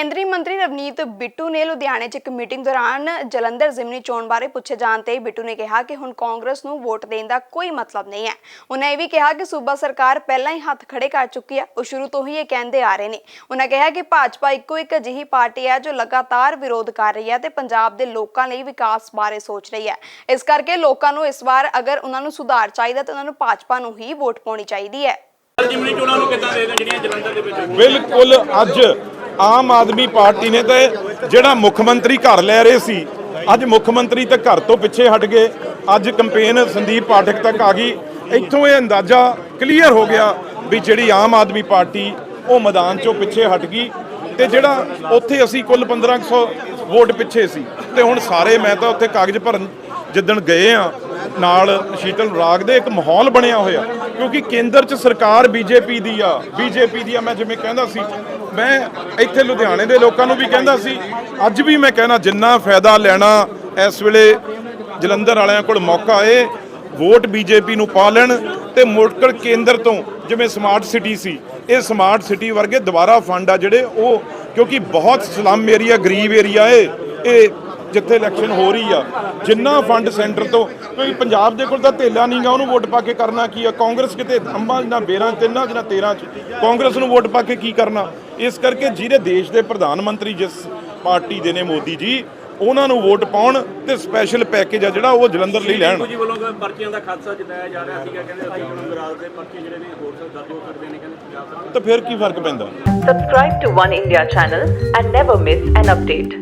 ਕੇਂਦਰੀ ਮੰਤਰੀ ਰਵਨੀਤ ਬਿੱਟੂ ਨੇ ਲੁਧਿਆਣੇ 'ਚ ਇੱਕ ਮੀਟਿੰਗ ਦੌਰਾਨ ਜਲੰਧਰ ਜ਼ਿਮਨੀ ਚੋਣ ਬਾਰੇ ਪੁੱਛੇ ਜਾਣ ਤੇ ਬਿੱਟੂ ਨੇ ਕਿਹਾ ਕਿ ਹੁਣ ਕਾਂਗਰਸ ਨੂੰ ਵੋਟ ਦੇਣ ਦਾ ਕੋਈ ਮਤਲਬ ਨਹੀਂ ਹੈ। ਉਹਨਾਂ ਇਹ ਵੀ ਕਿਹਾ ਕਿ ਸੂਬਾ ਸਰਕਾਰ ਪਹਿਲਾਂ ਹੀ ਹੱਥ ਖੜੇ ਕਰ ਚੁੱਕੀ ਹੈ ਉਹ ਸ਼ੁਰੂ ਤੋਂ ਹੀ ਇਹ ਕਹਿੰਦੇ ਆ ਰਹੇ ਨੇ। ਉਹਨਾਂ ਕਿਹਾ ਕਿ ਭਾਜਪਾ ਇੱਕੋ ਇੱਕ ਅਜਿਹੀ ਪਾਰਟੀ ਹੈ ਜੋ ਲਗਾਤਾਰ ਵਿਰੋਧ ਕਰ ਰਹੀ ਹੈ ਤੇ ਪੰਜਾਬ ਦੇ ਲੋਕਾਂ ਲਈ ਵਿਕਾਸ ਬਾਰੇ ਸੋਚ ਰਹੀ ਹੈ। ਇਸ ਕਰਕੇ ਲੋਕਾਂ ਨੂੰ ਇਸ ਵਾਰ ਅਗਰ ਉਹਨਾਂ ਨੂੰ ਸੁਧਾਰ ਚਾਹੀਦਾ ਤਾਂ ਉਹਨਾਂ ਨੂੰ ਭਾਜਪਾ ਨੂੰ ਹੀ ਵੋਟ ਪਾਉਣੀ ਚਾਹੀਦੀ ਹੈ। ਜਿਮਨੀ ਚੋਣਾਂ ਨੂੰ ਕਿੱਦਾਂ ਦੇਖਦੇ ਹੋ ਜਿਹੜੀਆਂ ਜਲੰਧਰ ਦੇ ਵਿੱਚ ਹੋਈਆਂ? ਬਿਲਕੁਲ ਅੱਜ ਆਮ ਆਦਮੀ ਪਾਰਟੀ ਨੇ ਤੇ ਜਿਹੜਾ ਮੁੱਖ ਮੰਤਰੀ ਘਰ ਲੈ ਰਹੇ ਸੀ, ਅੱਜ ਮੁੱਖ ਮੰਤਰੀ ਤੇ ਘਰ ਤੋਂ ਪਿੱਛੇ ਹਟ ਗਏ। ਅੱਜ ਕੰਪੇਨ ਸੰਦੀਪ ਪਾਠਕ ਤੱਕ ਆ ਗਈ। ਇੱਥੋਂ ਇਹ ਅੰਦਾਜ਼ਾ ਕਲੀਅਰ ਹੋ ਗਿਆ ਵੀ ਜਿਹੜੀ ਆਮ ਆਦਮੀ ਪਾਰਟੀ ਉਹ ਮੈਦਾਨ ਚੋਂ ਪਿੱਛੇ ਹਟ ਗਈ ਤੇ ਜਿਹੜਾ ਉੱਥੇ ਅਸੀਂ ਕੁੱਲ 1500 ਵੋਟ ਪਿੱਛੇ ਸੀ। ਤੇ ਹੁਣ ਸਾਰੇ, ਮੈਂ ਤਾਂ ਉੱਥੇ ਕਾਗਜ਼ ਭਰਨ ਜਿੱਦਣ ਗਏ ਆ ਨਾਲ ਸ਼ੀਤਲ ਰਾਗ ਦੇ ਇੱਕ ਮਾਹੌਲ ਬਣਿਆ ਹੋਇਆ, ਕਿਉਂਕਿ ਕੇਂਦਰ 'ਚ ਸਰਕਾਰ ਬੀਜੇਪੀ ਦੀ ਆ, ਬੀਜੇਪੀ ਦੀ ਆ, ਮੈਂ ਜਿਵੇਂ ਕਹਿੰਦਾ ਸੀ, ਮੈਂ ਇੱਥੇ ਲੁਧਿਆਣੇ ਦੇ ਲੋਕਾਂ ਨੂੰ ਵੀ ਕਹਿੰਦਾ ਸੀ, ਅੱਜ ਵੀ ਮੈਂ ਕਹਿਣਾ, ਜਿੰਨਾ ਫਾਇਦਾ ਲੈਣਾ ਇਸ ਵੇਲੇ ਜਲੰਧਰ ਵਾਲਿਆਂ ਕੋਲ ਮੌਕਾ ਏ, ਵੋਟ ਬੀਜੇਪੀ ਨੂੰ ਪਾ ਲੈਣ ਤੇ ਮੁੜਕੜ ਕੇਂਦਰ ਤੋਂ, ਜਿਵੇਂ ਸਮਾਰਟ ਸਿਟੀ ਸੀ, ਇਹ ਸਮਾਰਟ ਸਿਟੀ ਵਰਗੇ ਦੁਬਾਰਾ ਫੰਡ ਆ ਜਿਹੜੇ ਉਹ, ਕਿਉਂਕਿ ਬਹੁਤ ਸਲਮ ਏਰੀਆ ਗਰੀਬ ਏਰੀਆ ਏ, ਇਹ ਜਿੱਥੇ ਇਲੈਕਸ਼ਨ ਹੋ ਰਹੀ ਆ ਜਿੰਨਾ ਫੰਡ ਸੈਂਟਰ ਤੋਂ ਕਿਉਂਕਿ ਪੰਜਾਬ ਦੇ ਕੋਲ ਤਾਂ ਧੇਲਾ ਨਹੀਂਗਾ ਉਹਨੂੰ ਵੋਟ ਪਾ ਕੇ ਕਰਨਾ ਕੀ ਆ? ਕਾਂਗਰਸ ਕਿਤੇ ਅੰਬਾਂ ਜਾਂ ਬੇਰਾਂ ਤਿੰਨਾਂ ਜਾਂ 13 ਚ ਕਾਂਗਰਸ ਨੂੰ ਵੋਟ ਪਾ ਕੇ ਕੀ ਕਰਨਾ? ਇਸ ਕਰਕੇ ਜਿਹੜੇ ਦੇਸ਼ ਦੇ ਪ੍ਰਧਾਨ ਮੰਤਰੀ ਜਿਸ ਪਾਰਟੀ ਦੇ ਨੇ ਮੋਦੀ ਜੀ ਉਹਨਾਂ ਨੂੰ ਵੋਟ ਪਾਉਣ ਤੇ ਸਪੈਸ਼ਲ ਪੈਕੇਜ ਆ ਜਿਹੜਾ ਉਹ ਜਲੰਧਰ ਲਈ ਲੈਣ। ਜੀ ਵੱਲੋਂ ਪਰਚੀਆਂ ਦਾ ਖਾਦਸਾ ਜਤਾਇਆ ਜਾ ਰਿਹਾ ਸੀਗਾ? ਕਹਿੰਦੇ ਅਸੀਂ ਹੁਣ ਵਿਰਾਸਤ ਦੇ ਪਰਚੇ ਜਿਹੜੇ ਨੇ ਹੋਰ ਸਭ ਦਰਜ ਹੋ ਸਕਦੇ ਨੇ ਕਹਿੰਦੇ ਪੰਜਾਬ ਸਰਕਾਰ ਤਾਂ ਫਿਰ ਕੀ ਫ਼ਰਕ ਪੈਂਦਾ? Subscribe to One India channel and never miss an update.